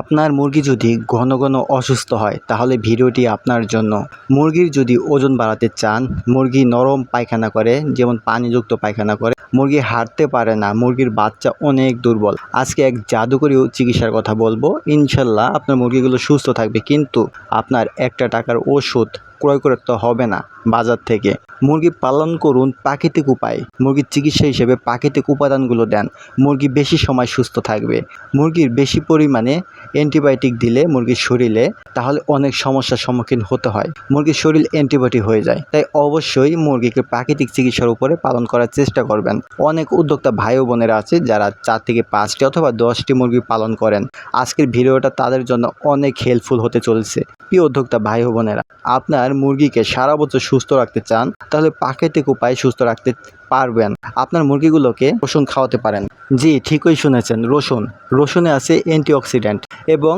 আপনার মুরগি যদি ঘন ঘন অসুস্থ হয়, তাহলে ভিডিওটি আপনার জন্য। মুরগির যদি ওজন বাড়াতে চান, মুরগি নরম পায়খানা করে, যেমন পানিযুক্ত পায়খানা করে, মুরগি হাঁটতে পারে না, মুরগির বাচ্চা অনেক দুর্বল। আজকে এক জাদুকরী চিকিৎসার কথা বলব। ইনশাল্লাহ আপনার মুরগিগুলো সুস্থ থাকবে, কিন্তু আপনার একটা টাকার ওষুধ ক্রয় করতে হবে না বাজার থেকে। মুরগি পালন করুন প্রাকৃতিক উপায়। মুরগির চিকিৎসা হিসেবে প্রাকৃতিক উপাদানগুলো দেন। মুরগি বেশি সময় সুস্থ থাকবে। মুরগির বেশি পরিমাণে অ্যান্টিবায়োটিক দিলে মুরগির শরীরে তাহলে অনেক সমস্যার সম্মুখীন হতে হয়। মুরগির শরীর অ্যান্টিবায়োটিক হয়ে যায়। তাই অবশ্যই মুরগিকে প্রাকৃতিক চিকিৎসার উপরে পালন করার চেষ্টা করবেন। অনেক উদ্যোক্তা ভাই ও বোনেরা আছে যারা চার থেকে পাঁচটি অথবা দশটি মুরগি পালন করেন। আজকের ভিডিওটা তাদের জন্য অনেক হেল্পফুল হতে চলছে। প্রিয় উদ্যোক্তা ভাই ও বোনেরা, আপনার মুরগিকে সারা বছর সুস্থ রাখতে চান, তাহলে প্রাকৃতিক উপায়ে সুস্থ রাখতে পারবেন। আপনার মুরগিগুলোকে রসুন খাওয়াতে পারেন। জি, ঠিকই শুনেছেন, রসুন। রসুনে আছে অ্যান্টিঅক্সিডেন্ট এবং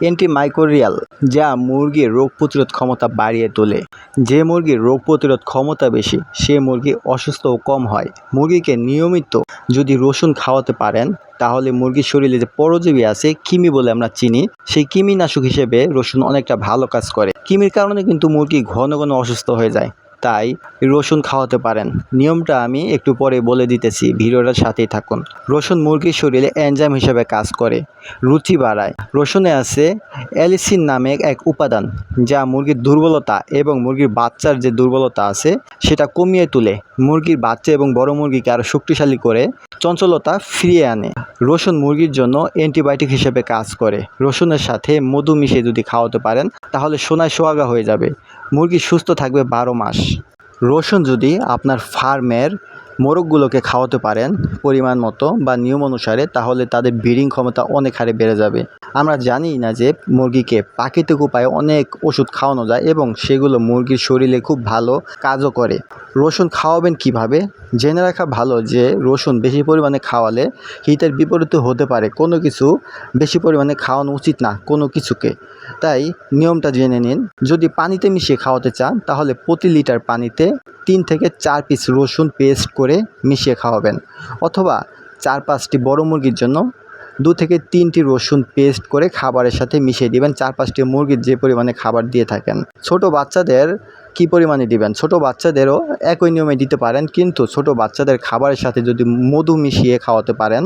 অ্যান্টিমাইক্রোরিয়াল, যা মুরগির রোগ প্রতিরোধ ক্ষমতা বাড়িয়ে তোলে। যে মুরগির রোগ প্রতিরোধ ক্ষমতা বেশি, সে মুরগি অসুস্থও কম হয়। মুরগিকে নিয়মিত যদি রসুন খাওয়াতে পারেন তাহলে মুরগির শরীরে যে পরজীবী আছে, কিমি বলে আমরা চিনি, সেই কৃমিনাশক হিসেবে রসুন অনেকটা ভালো কাজ করে। কিমির কারণে কিন্তু মুরগি ঘন ঘন অসুস্থ হয়ে যায়। তাই রসুন খাওয়াতে পারেন। নিয়মটা আমি একটু পরে বলে দিতেছি, ভিডিওটার সাথেই থাকুন। রসুন মুরগির শরীরে এনজাইম হিসেবে কাজ করে, রুচি বাড়ায়। রসুনে আছে অ্যালিসিন নামে এক উপাদান, যা মুরগির দুর্বলতা এবং মুরগির বাচ্চার যে দুর্বলতা আছে, সেটা কমিয়ে তোলে মুরগির বাচ্চা এবং বড় মুরগিকে আরও শক্তিশালী করে চঞ্চলতা ফিরিয়ে আনে। রসুন মুরগির জন্য অ্যান্টিবায়োটিক হিসেবে কাজ করে। রসুনের সাথে মধু মিশিয়ে যদি খাওয়াতে পারেন, তাহলে সোনায় সোহাগা হয়ে যাবে। মুরগি সুস্থ থাকবে বারো মাস। রসুন যদি আপনার ফার্মের মোরগগুলোকে খাওয়াতে পারেন পরিমাণ মতো বা নিয়ম অনুসারে, তাহলে তাদের ব্রিডিং ক্ষমতা অনেক হারে বেড়ে যাবে। আমরা জানি না যে মুরগিকে প্রাকৃতিক উপায়ে অনেক ওষুধ খাওয়ানো যায় এবং সেগুলো মুরগির শরীরে খুব ভালো কাজও করে। রসুন খাওয়াবেন কীভাবে? জেনে রাখা ভালো যে রসুন বেশি পরিমাণে খাওয়ালে হিতের বিপরীত হতে পারে। কোনো কিছু বেশি পরিমাণে খাওয়ানো উচিত না কোনো কিছুকে। তাই নিয়মটা জেনে নিন। যদি পানিতে মিশিয়ে খাওয়াতে চান, তাহলে প্রতি লিটার পানিতে তিন থেকে চার পিস রসুন পেস্ট করে মিশিয়ে খাওয়াবেন। অথবা চার পাঁচটি বড় মুরগির জন্য দু থেকে তিনটি রসুন পেস্ট করে খাবারের সাথে মিশিয়ে দিবেন। চার পাঁচটি মুরগির যে পরিমাণে খাবার দিয়ে থাকেন। ছোট বাচ্চাদের কি পরিমাণে দিবেন? ছোট বাচ্চাদেরও একই নিয়মে দিতে পারেন, কিন্তু ছোট বাচ্চাদের খাবারের সাথে যদি মধু মিশিয়ে খাওয়াতে পারেন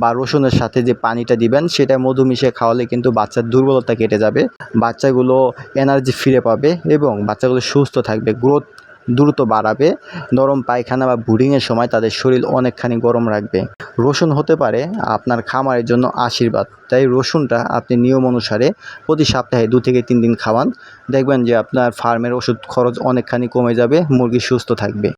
বা রসুনের সাথে যে পানিটা দিবেন, সেটা মধু মিশিয়ে খাওয়ালে কিন্তু বাচ্চার দুর্বলতা কেটে যাবে। বাচ্চাগুলো এনার্জি ফিরে পাবে এবং বাচ্চাগুলো সুস্থ থাকবে গ্রোথ দ্রুত বাড়াবে। নরম পায়খানা বা বুডিংয়ের সময় তাদের শরীর অনেকখানি গরম রাখবে। রসুন হতে পারে আপনার খামারের জন্য আশীর্বাদ। তাই রসুনটা আপনি নিয়ম অনুসারে প্রতি সপ্তাহে দু থেকে তিন দিন খাওয়ান। দেখবেন যে আপনার ফার্মের ওষুধ খরচ অনেকখানি কমে যাবে, মুরগি সুস্থ থাকবে।